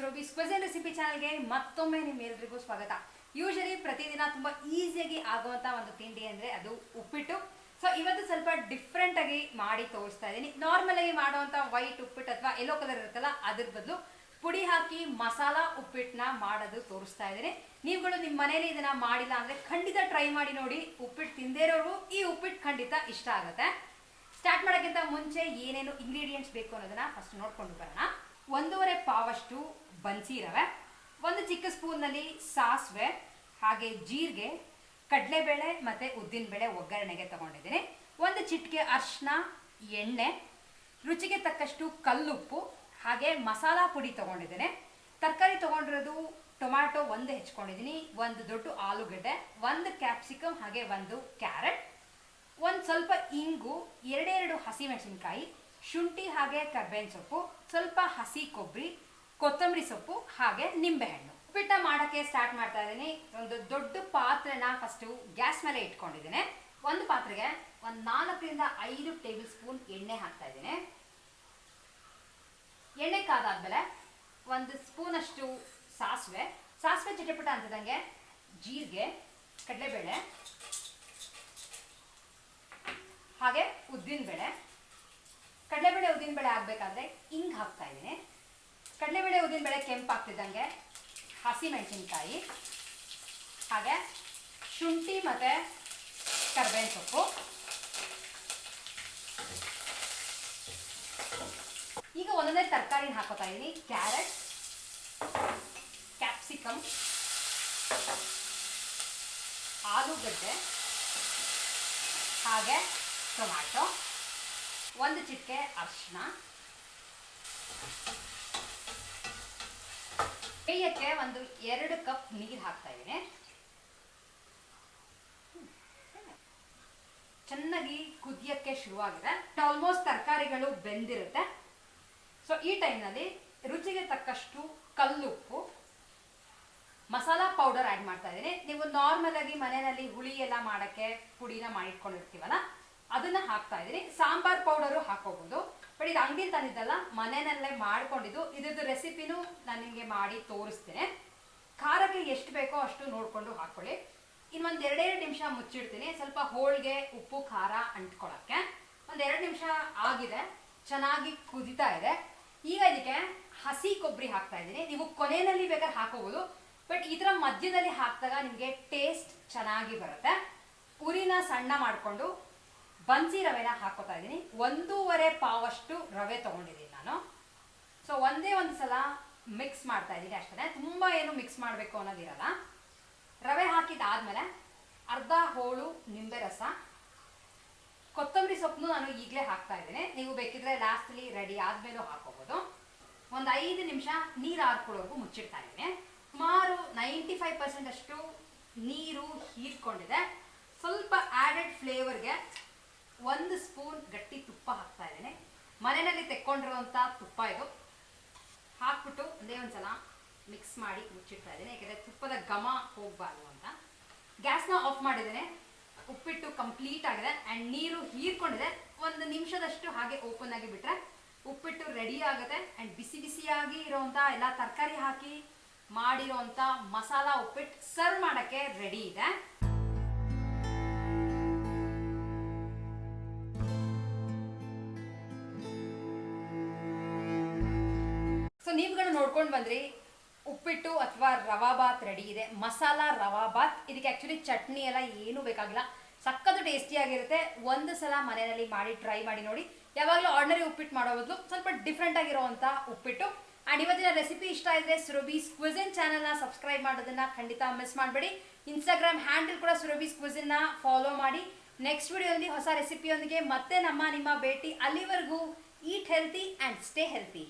Surabhi ಸ್ಕ್ವಜನ್ recipe ಚಾನಲ್ಗೆ ಮತ್ತೊಮ್ಮೆ ನಿಮ್ಮೆಲ್ರಿಗೂ ಸ್ವಾಗತ. ಯೂಶಲಿ ಪ್ರತಿದಿನ ತುಂಬ ಈಸಿಯಾಗಿ ಆಗುವಂತ ಒಂದು ತಿಂಡಿ ಅಂದ್ರೆ ಅದು ಉಪ್ಪಿಟ್ಟು. ಸೊ ಇವತ್ತು ಸ್ವಲ್ಪ ಡಿಫ್ರೆಂಟಾಗಿ ಮಾಡಿ ತೋರಿಸ್ತಾ ಇದ್ದೀನಿ. ನಾರ್ಮಲಾಗಿ ಆಗಿ ಮಾಡುವಂತ ವೈಟ್ ಉಪ್ಪಿಟ್ಟು ಅಥವಾ ಎಲ್ಲೋ ಕಲರ್ ಇರುತ್ತಲ್ಲ, ಅದ್ರ ಬದಲು ಪುಡಿ ಹಾಕಿ ಮಸಾಲ ಉಪ್ಪಿಟ್ಟನ್ನ ಮಾಡೋದು ತೋರಿಸ್ತಾ ಇದ್ದೀನಿ. ನೀವುಗಳು ನಿಮ್ಮ ಮನೇಲಿ ಇದನ್ನ ಮಾಡಿಲ್ಲ ಅಂದರೆ ಖಂಡಿತ ಟ್ರೈ ಮಾಡಿ ನೋಡಿ. ಉಪ್ಪಿಟ್ಟು ತಿಂದೇ ಇರೋರು ಈ ಉಪ್ಪಿಟ್ಟು ಖಂಡಿತ ಇಷ್ಟ ಆಗುತ್ತೆ. ಸ್ಟಾರ್ಟ್ ಮಾಡೋಕ್ಕಿಂತ ಮುಂಚೆ ಏನೇನು ಇಂಗ್ರೀಡಿಯೆಂಟ್ಸ್ ಬೇಕು ಅನ್ನೋದನ್ನ ಫಸ್ಟ್ ನೋಡ್ಕೊಂಡು ಬರೋಣ. ಒಂದೂವರೆ ಪಾವಷ್ಟು ಬನ್ಸಿ ರವೆ ಒಂದು ಚಿಕ್ಕ ಸ್ಪೂನ್ನಲ್ಲಿ ಸಾಸಿವೆ, ಹಾಗೆ ಜೀರಿಗೆ, ಕಡಲೆಬೇಳೆ ಮತ್ತು ಉದ್ದಿನಬೇಳೆ ಒಗ್ಗರಣೆಗೆ ತಗೊಂಡಿದ್ದೀನಿ. ಒಂದು ಚಿಟಿಕೆ ಅರಿಶಿನ, ಎಣ್ಣೆ, ರುಚಿಗೆ ತಕ್ಕಷ್ಟು ಕಲ್ಲುಪ್ಪು, ಹಾಗೆ ಮಸಾಲ ಪುಡಿ ತಗೊಂಡಿದ್ದೇನೆ. ತರಕಾರಿ ತೊಗೊಂಡಿರೋದು ಟೊಮ್ಯಾಟೊ ಒಂದು ಹೆಚ್ಕೊಂಡಿದ್ದೀನಿ, ಒಂದು ದೊಡ್ಡ ಆಲೂಗಡ್ಡೆ, ಒಂದು ಕ್ಯಾಪ್ಸಿಕಮ್, ಹಾಗೆ ಒಂದು ಕ್ಯಾರೆಟ್, ಒಂದು ಸ್ವಲ್ಪ ಇಂಗು, ಎರಡೆರಡು ಹಸಿಮೆಣಸಿನ್ಕಾಯಿ ಶುಂಠಿ ಹಾಗೆ ಕರ್ಬೇವಿನ ಸೊಪ್ಪು, ಸ್ವಲ್ಪ ಹಸಿ ಕೊಬ್ಬರಿ, ಕೊತ್ತಂಬರಿ ಸೊಪ್ಪು, ಹಾಗೆ ನಿಂಬೆಹಣ್ಣು. ಉಪ್ಪಿಟ್ಟ ಮಾಡೋಕ್ಕೆ ಸ್ಟಾರ್ಟ್ ಮಾಡ್ತಾ ಇದ್ದೀನಿ. ಒಂದು ದೊಡ್ಡ ಪಾತ್ರೆನ ಫಸ್ಟು ಗ್ಯಾಸ್ ಮೇಲೆ ಇಟ್ಕೊಂಡಿದ್ದೀನಿ. ಒಂದು ಪಾತ್ರೆಗೆ ಒಂದು ನಾಲ್ಕರಿಂದ ಐದು ಟೇಬಲ್ ಸ್ಪೂನ್ ಎಣ್ಣೆ ಹಾಕ್ತಾ ಇದ್ದೀನಿ. ಎಣ್ಣೆ ಕಾದಾದ್ಮೇಲೆ ಒಂದು ಸ್ಪೂನಷ್ಟು ಸಾಸಿವೆ. ಸಾಸಿವೆ ಚಿಟಪಟ ಅಂತದಂಗೆ ಜೀರಿಗೆ, ಕಡಲೆಬೇಳೆ, ಹಾಗೆ ಉದ್ದಿನಬೇಳೆ. ಕಡಲೆಬೇಳೆ ಉದ್ದಿನಬೇಳೆ ಆಗಬೇಕಾದ್ರೆ ಹಿಂಗೆ ಹಾಕ್ತಾ ಇದ್ದೀನಿ. ಕಡಲೆಬೇಳೆ ಉದ್ದಿನಬೇಳೆ ಕೆಂಪಾಗ್ತಿದ್ದಂಗೆ ಹಸಿಮೆಣಸಿನ್ಕಾಯಿ, ಹಾಗೆ ಶುಂಠಿ ಮತ್ತು ಕರ್ಬೇವಿನ ಸೊಪ್ಪು ಈಗ ಒಂದೊಂದೇ ತರಕಾರಿನ ಹಾಕೋತಾ ಇದ್ದೀನಿ. ಕ್ಯಾರೆಟ್ ಕ್ಯಾಪ್ಸಿಕಮ್ ಆಲೂಗಡ್ಡೆ, ಹಾಗೆ ಟೊಮ್ಯಾಟೊ. ಒಂದು ಚಿಟಿಕೆ ಅರಿಶಿನ ಬೇಯಕ್ಕೆ ಒಂದು ಎರಡು ಕಪ್ ನೀರು ಹಾಕ್ತಾ ಇದ್ದೀನಿ. ಚೆನ್ನಾಗಿ ಕುದಿಯಕ್ಕೆ ಶುರುವಾಗಿದೆ. ಆಲ್ಮೋಸ್ಟ್ ತರಕಾರಿಗಳು ಬೆಂದಿರುತ್ತೆ. ಸೊ ಈ ಟೈಮ್ನಲ್ಲಿ ರುಚಿಗೆ ತಕ್ಕಷ್ಟು ಕಲ್ಲುಪ್ಪು, ಮಸಾಲ ಪೌಡರ್ ಆ್ಯಡ್ ಮಾಡ್ತಾ ಇದ್ದೀನಿ. ನೀವು ನಾರ್ಮಲ್ ಆಗಿ ಮನೆಯಲ್ಲಿ ಹುಳಿ ಎಲ್ಲ ಮಾಡೋಕ್ಕೆ ಪುಡಿನ ಮಾಡಿಟ್ಕೊಂಡಿರ್ತೀವಲ್ಲ ಅದನ್ನ ಹಾಕ್ತಾ ಇದ್ದೀನಿ. ಸಾಂಬಾರ್ ಪೌಡರು ಹಾಕೋಬಹುದು ಬಟ್ ಇದು ಅಂಗಡಿ ತಂದಿದ್ದಲ್ಲ, ಮನೆಯಲ್ಲೇ ಮಾಡ್ಕೊಂಡಿದ್ದು. ಇದ್ರದ್ದು ರೆಸಿಪಿನೂ ನಾನು ನಿಮಗೆ ಮಾಡಿ ತೋರಿಸ್ತೇನೆ. ಖಾರಕ್ಕೆ ಎಷ್ಟು ಬೇಕೋ ಅಷ್ಟು ನೋಡಿಕೊಂಡು ಹಾಕೊಳ್ಳಿ. ಇನ್ನೊಂದು ಎರಡೆರಡು ನಿಮಿಷ ಮುಚ್ಚಿಡ್ತೀನಿ. ಸ್ವಲ್ಪ ಹೋಳಿಗೆ, ಉಪ್ಪು, ಖಾರ ಅಂಟ್ಕೊಳಕ್ಕೆ. ಒಂದೆರಡು ನಿಮಿಷ ಆಗಿದೆ. ಚೆನ್ನಾಗಿ ಕುದಿತಾ ಇದೆ. ಈಗ ಇದಕ್ಕೆ ಹಸಿ ಕೊಬ್ಬರಿ ಹಾಕ್ತಾ ಇದ್ದೀನಿ. ನೀವು ಕೊನೆಯಲ್ಲಿ ಬೇಕಾದ್ರೆ ಹಾಕೋಬಹುದು ಬಟ್ ಇದರ ಮಧ್ಯದಲ್ಲಿ ಹಾಕಿದಾಗ ನಿಮಗೆ ಟೇಸ್ಟ್ ಚೆನ್ನಾಗಿ ಬರುತ್ತೆ. ಉರಿನ ಸಣ್ಣ ಮಾಡಿಕೊಂಡು ಬನ್ಸಿ ರವೆನ ಹಾಕೋತಾ ಇದ್ದೀನಿ. ಒಂದೂವರೆ ಪಾವಷ್ಟು ರವೆ ತಗೊಂಡಿದ್ದೀನಿ ನಾನು. ಸೊ ಒಂದೇ ಒಂದು ಸಲ ಮಿಕ್ಸ್ ಮಾಡ್ತಾ ಇದ್ದೀನಿ ಅಷ್ಟೇ ತುಂಬ ಏನು ಮಿಕ್ಸ್ ಮಾಡಬೇಕು ಅನ್ನೋದಿರಲ್ಲ. ರವೆ ಹಾಕಿದ್ದಾದ್ಮೇಲೆ ಅರ್ಧ ಹೋಳು ನಿಂಬೆ ರಸ. ಕೊತ್ತಂಬರಿ ಸೊಪ್ಪು ನಾನು ಈಗಲೇ ಹಾಕ್ತಾ ಇದ್ದೀನಿ. ನೀವು ಬೇಕಿದ್ರೆ ಲಾಸ್ಟಲ್ಲಿ ರೆಡಿ ಆದಮೇಲೂ ಹಾಕೋಬೋದು ಒಂದು ಐದು ನಿಮಿಷ ನೀರು ಹಾರ್ಕೊಳ್ಳೋರ್ಗು ಮುಚ್ಚಿಡ್ತಾ ಇದ್ದೀನಿ. ಸುಮಾರು ನೈಂಟಿ ಫೈವ್ ಪರ್ಸೆಂಟ್ ಅಷ್ಟು ನೀರು ಹೀರ್ಕೊಂಡಿದೆ. ಸ್ವಲ್ಪ ಆ್ಯಡೆಡ್ ಫ್ಲೇವರ್ಗೆ ಒಂದು ಸ್ಪೂನ್ ಗಟ್ಟಿ ತುಪ್ಪ ಹಾಕ್ತಾ ಇದ್ದೇನೆ. ಮನೆಯಲ್ಲಿ ತೆಕ್ಕೊಂಡಿರುವಂಥ ತುಪ್ಪ ಇದು. ಹಾಕ್ಬಿಟ್ಟು ಒಂದೇ ಒಂದ್ಸಲ ಮಿಕ್ಸ್ ಮಾಡಿ ಮುಚ್ಚಿಡ್ತಾ ಇದ್ದೀನಿ. ಯಾಕೆಂದರೆ ತುಪ್ಪದ ಘಮ ಹೋಗಬಾರ್ದು ಅಂತ. ಗ್ಯಾಸ್ನ ಆಫ್ ಮಾಡಿದ್ದೇನೆ. ಉಪ್ಪಿಟ್ಟು ಕಂಪ್ಲೀಟ್ ಆಗಿದೆ. ಆ್ಯಂಡ್ ನೀರು ಹೀರ್ಕೊಂಡಿದೆ. ಒಂದು ನಿಮಿಷದಷ್ಟು ಹಾಗೆ ಓಪನ್ ಆಗಿ ಬಿಟ್ರೆ ಉಪ್ಪಿಟ್ಟು ರೆಡಿ ಆಗುತ್ತೆ. ಆ್ಯಂಡ್ ಬಿಸಿ ಬಿಸಿಯಾಗಿ ಇರೋವಂಥ ಎಲ್ಲ ತರಕಾರಿ ಹಾಕಿ ಮಾಡಿರೋವಂಥ ಮಸಾಲ ಉಪ್ಪಿಟ್ಟು ಸರ್ವ್ ಮಾಡೋಕ್ಕೆ ರೆಡಿ ಇದೆ. ಸೊ ನೀವುಗಳು ನೋಡ್ಕೊಂಡು ಬಂದ್ರಿ. ಉಪ್ಪಿಟ್ಟು ಅಥವಾ ರವಾ ಬಾತ್ ರೆಡಿ ಇದೆ. ಮಸಾಲ, ರವಾ ಬಾತ್ ಇದಕ್ಕೆ ಆ್ಯಕ್ಚುಲಿ ಚಟ್ನಿ ಎಲ್ಲ ಏನೂ ಬೇಕಾಗಿಲ್ಲ. ಸಖತ್ತು ಟೇಸ್ಟಿಯಾಗಿರುತ್ತೆ ಒಂದು ಸಲ ಮನೆಯಲ್ಲಿ ಮಾಡಿ ಟ್ರೈ ಮಾಡಿ ನೋಡಿ. ಯಾವಾಗಲೂ ಆರ್ಡಿನರಿ ಉಪ್ಪಿಟ್ಟು ಮಾಡೋ ಬದಲು ಸ್ವಲ್ಪ ಡಿಫ್ರೆಂಟ್ ಆಗಿರುವಂಥ ಉಪ್ಪಿಟ್ಟು. ಆ್ಯಂಡ್ ಇವತ್ತಿನ ರೆಸಿಪಿ ಇಷ್ಟ ಇದ್ರೆ ಸುರಭಿ ಸ್ಕ್ವಿಝಿನ್ ಚಾನಲ್ನ ಸಬ್ಸ್ಕ್ರೈಬ್ ಮಾಡೋದನ್ನ ಖಂಡಿತ ಮಿಸ್ ಮಾಡಬೇಡಿ. ಇನ್ಸ್ಟಾಗ್ರಾಮ್ ಹ್ಯಾಂಡಲ್ ಕೂಡ ಸುರಭಿ ಸ್ಕ್ವಿಝಿನ್ನ ಫಾಲೋ ಮಾಡಿ. ನೆಕ್ಸ್ಟ್ ವಿಡಿಯೋದಲ್ಲಿ ಹೊಸ ರೆಸಿಪಿಯೊಂದಿಗೆ ಮತ್ತೆ ನಮ್ಮ ನಿಮ್ಮ ಭೇಟಿ ಅಲ್ಲಿವರೆಗೂ. Eat healthy and stay healthy